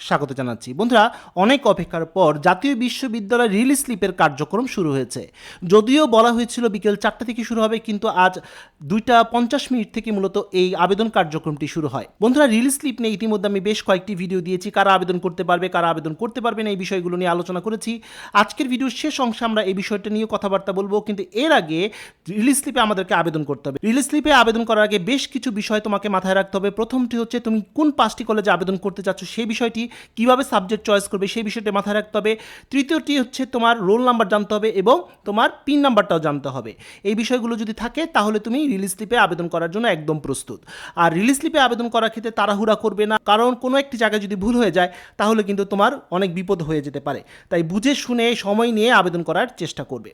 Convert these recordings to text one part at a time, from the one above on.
স্বাগত জানাচ্ছি। বন্ধুরা, অনেক অপেক্ষার পর জাতীয় বিশ্ববিদ্যালয় রিলিজ স্লিপের কার্যক্রম শুরু হয়েছে। যদিও বলা হয়েছিল বিকেল চারটা থেকে শুরু হবে, কিন্তু আজ দুইটা পঞ্চাশ মিনিট থেকে মূলত এই আবেদন কার্যক্রমটি শুরু হয়। বন্ধুরা, রিলিজ স্লিপ নিয়ে ইতিমধ্যে আমি বেশ কয়েকটি ভিডিও দিয়েছি, কারা আবেদন করতে পারবে, কারা আবেদন করতে পারবে না, এই বিষয়গুলো নিয়ে আলোচনা করেছি। আজকের ভিডিওর শেষ অংশে আমরা এই বিষয়টা নিয়ে কথাবার্তা বলব, কিন্তু এর আগে রিলিজ স্লিপে আমাদেরকে আবেদন করতে হবে। রিলিজ স্লিপে আবেদন করার আগে বেশ কিছু বিষয় তোমাকে মাথায় রাখতে হবে। প্রথমটি হচ্ছে, তুমি কোন পাঁচটি কলেজে আবেদন করতে চাচ্ছ সেই বিষয়টি কীভাবে সাবজেক্ট চয়েস করবে সেই বিষয়টি মাথায় রাখতে হবে। তৃতীয়টি হচ্ছে তোমার রোল নাম্বার জানতে হবে এবং তোমার পিন নাম্বারটাও জানতে হবে। এই বিষয়গুলো যদি থাকে, তাহলে তুমি রিলিজ স্লিপে আবেদন করার জন্য একদম প্রস্তুত। আর রিলিজ স্লিপে আবেদন করার ক্ষেত্রে তাড়াহুড়া করবে না, কারণ কোনো একটি জায়গায় যদি ভুল হয়ে যায়, তাহলে কিন্তু তোমার অনেক বিপদ হয়ে যেতে পারে। তাই বুঝে শুনে, সময় নিয়ে আবেদন করার চেষ্টা করবে।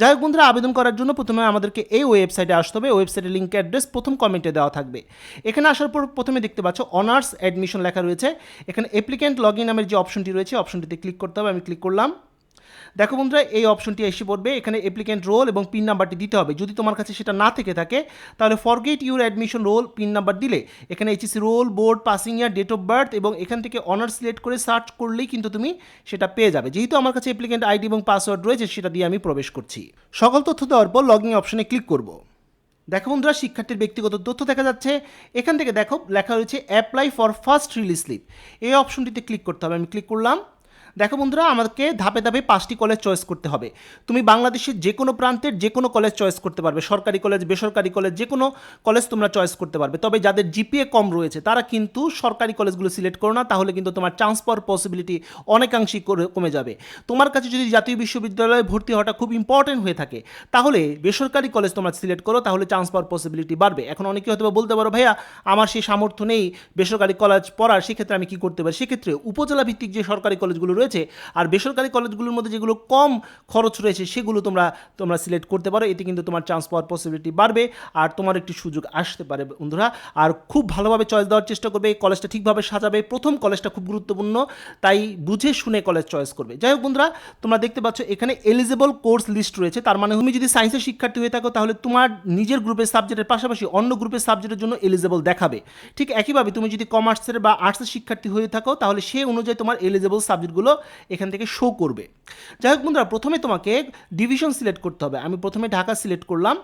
যাই হোক বন্ধুরা, আবেদন করার জন্য প্রথমে আমাদেরকে এই ওয়েবসাইটে আসতে হবে। ওয়েবসাইটের লিঙ্ক অ্যাড্রেস প্রথম কমেন্টে দেওয়া থাকবে। এখানে আসার পর প্রথমে দেখতে পাচ্ছ অনার্স অ্যাডমিশন লেখা রয়েছে। এখানে অ্যাপ্লিক্যান্ট লগ ইন নামের যে অপশনটি রয়েছে অপশনটিতে ক্লিক করতে হবে, আমি ক্লিক করলাম। দেখো বন্ধুরা, এই অপশনটি এসে পড়বে, এখানে অ্যাপ্লিক্যান্ট রোল এবং পিন নাম্বারটি দিতে হবে। যদি তোমার কাছে সেটা না থেকে থাকে, তাহলে forget your admission roll pin number দিলে, এখানে HSC roll board passing year date of birth এবং এখান থেকে অনার্স সিলেক্ট করে সার্চ করলেই কিন্তু তুমি সেটা পেয়ে যাবে। যেহেতু আমার কাছে অ্যাপ্লিক্যান্ট আইডি এবং পাসওয়ার্ড রয়েছে, সেটা দিয়ে আমি প্রবেশ করছি। সকল তথ্য দেওয়ার পর লগ অপশনে ক্লিক করব। দেখো বন্ধুরা, শিক্ষার্থীর ব্যক্তিগত তথ্য দেখা যাচ্ছে। এখান থেকে দেখো, লেখা রয়েছে apply for first release slip এই অপশনটিতে ক্লিক করতে হবে। আমি ক্লিক করলাম। দেখো বন্ধুরা আমাকে ধাপে ধাপে পাঁচটি কলেজ চয়েস করতে হবে। তুমি বাংলাদেশের যে কোনো প্রান্তের যে কোনো কলেজ চয়েস করতে পারবে। সরকারি কলেজ বেসরকারি কলেজ যে কোনো কলেজ তোমরা চয়েস করতে পারবে। তবে যাদের জিপিএ কম রয়েছে, তারা কিন্তু সরকারি কলেজগুলো সিলেক্ট করো না, তাহলে কিন্তু তোমার চান্স পাওয়ার পসিবিলিটি অনেকাংশেই কমে যাবে। তোমার কাছে যদি জাতীয় বিশ্ববিদ্যালয়ে ভর্তি হওয়াটা খুব ইম্পর্টেন্ট হয়ে থাকে, তাহলে বেসরকারি কলেজ তোমরা সিলেক্ট করো, তাহলে চান্স পাওয়ার পসিবিলিটি বাড়বে। এখন অনেকে হয়তো বলতে পারো, ভাইয়া, আমার সেই সামর্থ্য নেই বেসরকারি কলেজ পড়ার, সেক্ষেত্রে আমি কি করতে পারি? সেক্ষেত্রে উপজেলা ভিত্তিক যে সরকারি কলেজগুলো রয়েছে আর বেসরকারি কলেজগুলোর মধ্যে যেগুলো কম খরচ রয়েছে, সেগুলো তোমরা তোমরা সিলেক্ট করতে পারো। এতে কিন্তু তোমার চান্স পাওয়ার পসিবিলিটি বাড়বে আর তোমার একটি সুযোগ আসতে পারে বন্ধুরা। আর খুব ভালোভাবে চয়েস দেওয়ার চেষ্টা করবে, এই কলেজটা ঠিকভাবে সাজাবে। প্রথম কলেজটা খুব গুরুত্বপূর্ণ, তাই বুঝে শুনে কলেজ চয়েস করবে। যাই হোক বন্ধুরা, তোমরা দেখতে পাচ্ছ এখানে এলিজেবল কোর্স লিস্ট রয়েছে। তার মানে তুমি যদি সায়েন্সের শিক্ষার্থী হয়ে থাকো, তাহলে তোমার নিজের গ্রুপের সাবজেক্টের পাশাপাশি অন্য গ্রুপের সাবজেক্টের জন্য এলিজেবল দেখাবে। ঠিক একইভাবে তুমি যদি কমার্সের বা আর্টসের শিক্ষার্থী হয়ে থাকো, তাহলে সে অনুযায়ী তোমার এলিজেবল সাবজেক্টগুলো এখান থেকে শো করবে। যাই হোক বন্ধুরা, প্রথমে তোমাকে ডিভিশন সিলেক্ট করতে হবে। আমি প্রথমে ঢাকা সিলেক্ট করলাম।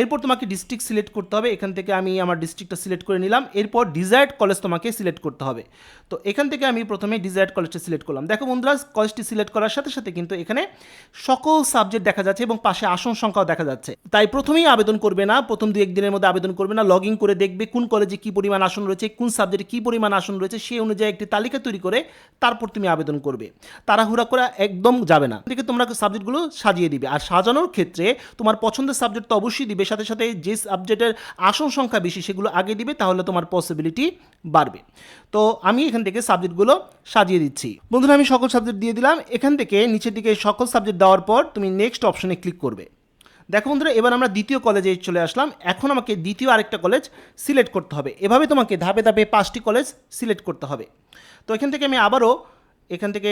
এরপর তোমাকে ডিস্ট্রিক্ট সিলেক্ট করতে হবে। এখান থেকে আমি আমার ডিস্ট্রিক্টটা সিলেক্ট করে নিলাম। এরপর ডিজায়ার্ড কলেজ তোমাকে সিলেক্ট করতে হবে। তো এখান থেকে আমি প্রথমে ডিজায়ার্ড কলেজটা সিলেক্ট করলাম। দেখো বন্ধুরা কলেজটি সিলেক্ট করার সাথে সাথে কিন্তু এখানে সকল সাবজেক্ট দেখা যাচ্ছে এবং পাশে আসন সংখ্যাও দেখা যাচ্ছে। তাই প্রথমেই আবেদন করবে না, প্রথম দু একদিনের মধ্যে আবেদন করবে না। লগ ইন করে দেখবে কোন কলেজে কী পরিমাণ আসন রয়েছে, কোন সাবজেক্টে কী পরিমাণ আসন রয়েছে, সেই অনুযায়ী একটি তালিকা তৈরি করে তারপর তুমি আবেদন করবে। তাড়াহুড়া করা একদম যাবে না। থেকে তোমরা সাবজেক্টগুলো সাজিয়ে দিবে। আর সাজানোর ক্ষেত্রে তোমার পছন্দের সাবজেক্ট তো অবশ্যই দিবে সাথে সাথে যে সাবজেক্টের আসন সংখ্যা বেশি সেগুলো আগে দিবে, তাহলে তোমার পসিবিলিটি বাড়বে। তো আমি এখান থেকে সাবজেক্টগুলো সাজিয়ে দিচ্ছি। বন্ধুরা, আমি সকল সাবজেক্ট দিয়ে দিলাম। এখান থেকে নিচের দিকে সকল সাবজেক্ট দেওয়ার পর তুমি নেক্সট অপশনে ক্লিক করবে। দেখো বন্ধুরা, এবার আমরা দ্বিতীয় কলেজে চলে আসলাম। এখন আমাকে দ্বিতীয় আরেকটা কলেজ সিলেক্ট করতে হবে। এভাবে তোমাকে ধাপে ধাপে পাঁচটি কলেজ সিলেক্ট করতে হবে। তো এখান থেকে আমি আবারও, এখান থেকে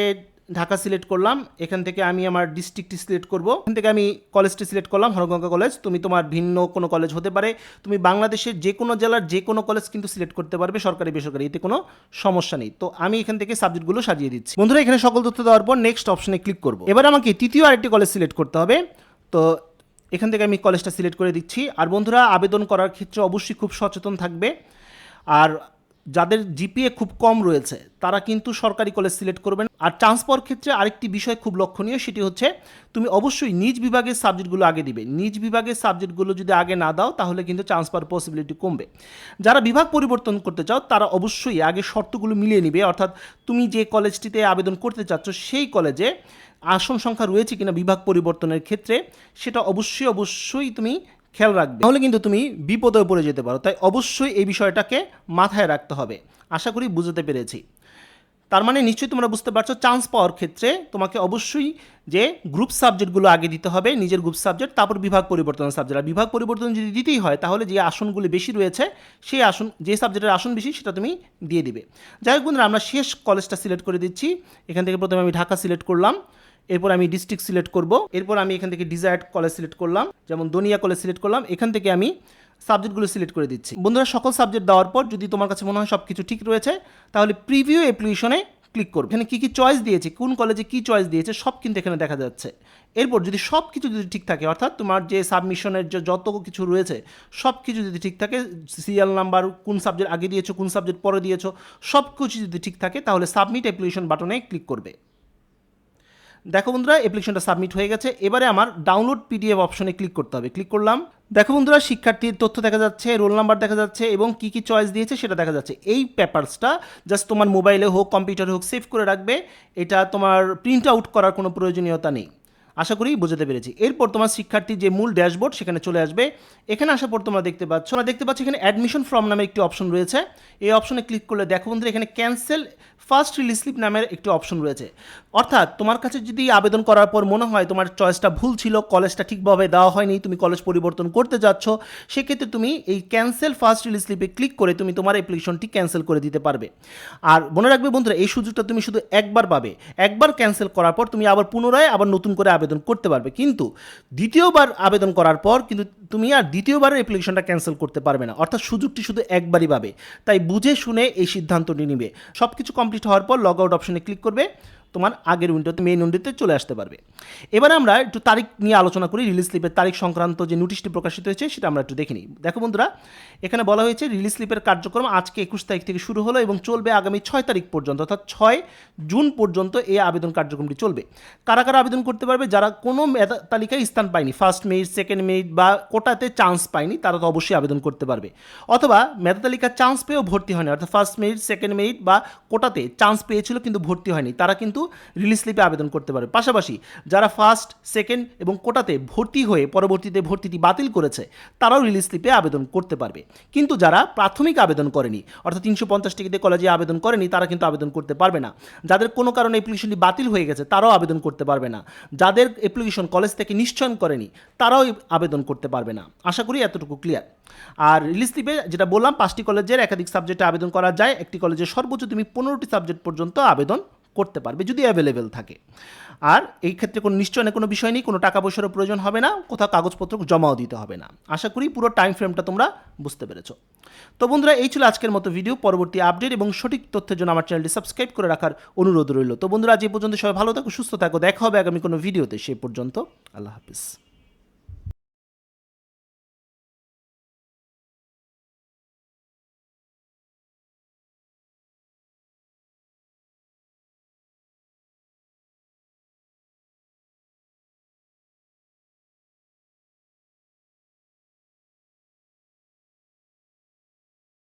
ঢাকা সিলেক্ট করলাম, এখান থেকে আমি আমার ডিস্ট্রিক্টটি সিলেক্ট করব। এখান থেকে আমি কলেজটি সিলেক্ট করলাম, হরগঙ্গা কলেজ তুমি তোমার ভিন্ন কোনো কলেজ হতে পারে। তুমি বাংলাদেশের যে কোনো জেলার যে কোনো কলেজ কিন্তু সিলেক্ট করতে পারবে, সরকারি, বেসরকারি। এতে কোনো সমস্যা নেই। তো আমি এখান থেকে সাবজেক্টগুলো সাজিয়ে দিচ্ছি। বন্ধুরা, এখানে সকল তথ্য দেওয়ার পর নেক্সট অপশনে ক্লিক করব। এবার আমাকে তৃতীয় আরেকটি কলেজ সিলেক্ট করতে হবে। তো এখান থেকে আমি কলেজটা সিলেক্ট করে দিচ্ছি। আর বন্ধুরা, আবেদন করার ক্ষেত্রে অবশ্যই খুব সচেতন থাকবে। আর যাদের জিপিএ খুব কম রয়েছে, তারা কিন্তু সরকারি কলেজ সিলেক্ট করবেন। আর চান্স পাওয়ার ক্ষেত্রে আরেকটি বিষয় খুব লক্ষণীয়, সেটি হচ্ছে তুমি অবশ্যই নিজ বিভাগের সাবজেক্টগুলো আগে দিবে। নিজ বিভাগের সাবজেক্টগুলো যদি আগে না দাও, তাহলে কিন্তু চান্স পাওয়ার পসিবিলিটি কমবে। যারা বিভাগ পরিবর্তন করতে চাও, তারা অবশ্যই আগে শর্তগুলো মিলিয়ে নিবে। অর্থাৎ তুমি যে কলেজটিতে আবেদন করতে চাচ্ছ, সেই কলেজে আসন সংখ্যা রয়েছে কিনা বিভাগ পরিবর্তনের ক্ষেত্রে, সেটা অবশ্যই অবশ্যই তুমি খেয়াল রাখবে। তাহলে কিন্তু তুমি বিপদে পড়ে যেতে পারো। তাই অবশ্যই এই বিষয়টাকে মাথায় রাখতে হবে। আশা করি বুঝতে পেরেছি। তার মানে নিশ্চয়ই তোমরা বুঝতে পারছ চান্স পাওয়ার ক্ষেত্রে তোমাকে অবশ্যই যে গ্রুপ সাবজেক্টগুলো আগে দিতে হবে, নিজের গ্রুপ সাবজেক্ট তারপর বিভাগ পরিবর্তন সাবজেক্ট আর বিভাগ পরিবর্তন যদি দিতেই হয়, তাহলে যে আসনগুলি বেশি রয়েছে, সেই আসন, যে সাবজেক্টের আসন বেশি, সেটা তুমি দিয়ে দিবে। যাই হোক বন্ধুরা, আমরা শেষ কলেজটা সিলেক্ট করে দিচ্ছি। এখান থেকে প্রথমে আমি ঢাকা সিলেক্ট করলাম। এরপর আমি ডিস্ট্রিক্ট সিলেক্ট করব। এরপর আমি এখান থেকে ডিজায়ার্ড কলেজ সিলেক্ট করলাম, যেমন দনিয়া কলেজ সিলেক্ট করলাম, এখান থেকে আমি সাবজেক্টগুলো সিলেক্ট করে দিচ্ছি। বন্ধুরা, সকল সাবজেক্ট দেওয়ার পর যদি তোমার কাছে মনে হয় সব কিছু ঠিক রয়েছে, তাহলে প্রিভিউ অ্যাপ্লিকেশনে ক্লিক করবে। এখানে কী কী চয়েস দিয়েছে, কোন কলেজে কী চয়েস দিয়েছে, সব কিন্তু এখানে দেখা যাচ্ছে। এরপর যদি সব কিছু যদি ঠিক থাকে, অর্থাৎ তোমার যে সাবমিশনের যে যত কিছু রয়েছে সব কিছু যদি ঠিক থাকে সিরিয়াল নাম্বার কোন সাবজেক্ট আগে দিয়েছ, কোন সাবজেক্ট পরে দিয়েছ সব কিছু যদি ঠিক থাকে, তাহলে সাবমিট অ্যাপ্লিকেশন বাটনে ক্লিক করবে। দেখো বন্ধুরা অ্যাপ্লিকেশনটা সাবমিট হয়ে গেছে। এবারে আমার ডাউনলোড পিডিএফ অপশনে ক্লিক করতে হবে। ক্লিক করলাম। দেখো বন্ধুরা, শিক্ষার্থীর তথ্য দেখা যাচ্ছে রোল নাম্বার দেখা যাচ্ছে এবং কি কি চয়েস দিয়েছে সেটা দেখা যাচ্ছে। এই পেপারসটা জাস্ট তোমার মোবাইলে হোক কম্পিউটারে হোক সেভ করে রাখবে। এটা তোমার প্রিন্ট আউট করার কোনো প্রয়োজনীয়তা নেই। আশা করি বুঝতে পেরেছি। এরপর তোমার শিক্ষার্থীর যে মূল ড্যাশবোর্ড, সেখানে চলে আসবে। এখানে আসার পর তোমরা দেখতে পাচ্ছ তোমরা দেখতে পাচ্ছ এখানে অ্যাডমিশন ফর্ম নামে একটি অপশন রয়েছে। এই অপশনে ক্লিক করলে দেখো বন্ধুরা, এখানে ক্যান্সেল ফার্স্ট রিলিজ স্লিপ নামের একটি অপশন রয়েছে। অর্থাৎ তোমার কাছে যদি আবেদন করার পর মনে হয় তোমার চয়েসটা ভুল ছিল কলেজটা ঠিকভাবে দেওয়া হয়নি, তুমি কলেজ পরিবর্তন করতে যাচ্ছ, সেক্ষেত্রে তুমি এই ক্যান্সেল ফার্স্ট রিলিজ স্লিপে ক্লিক করে তুমি তোমার অ্যাপ্লিকেশনটি ক্যান্সেল করে দিতে পারবে। আর মনে রাখবে বন্ধুরা, এই সুযোগটা তুমি শুধু একবার পাবে। একবার ক্যান্সেল করার পর তুমি আবার পুনরায় আবার নতুন করে আবেদন করতে পারবে। কিন্তু দ্বিতীয়বার আবেদন করার পর কিন্তু তুমি আর দ্বিতীয়বারের অ্যাপ্লিকেশনটা ক্যান্সেল করতে পারবে না। অর্থাৎ সুযোগটি শুধু একবারই পাবে। তাই বুঝে শুনে এই সিদ্ধান্তটি নিবে। সব কিছু কমপ্লিট হওয়ার পর লগ আউট অপশনে ক্লিক করবে। তোমার আগের উইন্ডোতে মেইন উইন্ডোতে চলে আসতে পারবে। এবার আমরা একটু তারিখ নিয়ে আলোচনা করি রিলিজ স্লিপের তারিখ সংক্রান্ত যে নোটিশটি প্রকাশিত হয়েছে, সেটা আমরা একটু দেখে নিই। দেখো বন্ধুরা, এখানে বলা হয়েছে রিলিজ স্লিপের কার্যক্রম আজকে একুশ তারিখ থেকে শুরু হলো এবং চলবে আগামী ছয় তারিখ পর্যন্ত, অর্থাৎ ছয় জুন পর্যন্ত এই আবেদন কার্যক্রমটি চলবে। কারা কারা আবেদন করতে পারবে? যারা কোনো তালিকায় স্থান পায়নি ফার্স্ট মেরিট সেকেন্ড মেরিট বা কোটাতে চান্স পায়নি, তারা তো অবশ্যই আবেদন করতে পারবে। অথবা মেধা তালিকার চান্স পেয়েও ভর্তি হয়নি, অর্থাৎ ফার্স্ট মেরিট সেকেন্ড মেরিট বা কোটাতে চান্স পেয়েছিল কিন্তু ভর্তি হয়নি, তারা কিন্তু রিলিজ স্লিপে আবেদন করতে পারবে। পাশাপাশি যারা ফার্স্ট সেকেন্ড এবং কোটাতে ভর্তি হয়ে পরবর্তীতে ভর্তিটি বাতিল করেছে, তারাও রিলিজ স্লিপে আবেদন করতে পারবে। কিন্তু যারা প্রাথমিক আবেদন করেনি, অর্থাৎ তিনশো পঞ্চাশ টিকিটে কলেজে আবেদন করেনি, তারা কিন্তু আবেদন করতে পারবে না। যাদের কোনো কারণে অ্যাপ্লিকেশনটি বাতিল হয়ে গেছে, তারাও আবেদন করতে পারবে না। যাদের অ্যাপ্লিকেশন কলেজ থেকে নিশ্চয়ন করেনি, তারাও আবেদন করতে পারবে না। আশা করি এতটুকু ক্লিয়ার আর রিলিজ স্লিপে যেটা বললাম, পাঁচটি কলেজের একাধিক সাবজেক্টে আবেদন করা যায়। একটি কলেজে সর্বোচ্চ তুমি পনেরোটি সাবজেক্ট পর্যন্ত আবেদন করতে পারবে যদি অ্যাভেলেবেল থাকে। আর এই ক্ষেত্রে কোনো নিশ্চয় কোনো বিষয় নেই, কোনো টাকা পয়সারও প্রয়োজন হবে না, কোথাও কাগজপত্র জমাও দিতে হবে না। আশা করি পুরো টাইম ফ্রেমটা তোমরা বুঝতে পেরেছ। তো বন্ধুরা, এই ছিল আজকের মতো ভিডিও পরবর্তী আপডেট এবং সঠিক তথ্যের জন্য আমার চ্যানেলটি সাবস্ক্রাইব করে রাখার অনুরোধ রইল। তো বন্ধুরা, আজ এই পর্যন্ত সবাই ভালো থাকো, সুস্থ থাকো, দেখা হবে আগামী কোনো ভিডিওতে সেই পর্যন্ত আল্লাহ হাফিজ।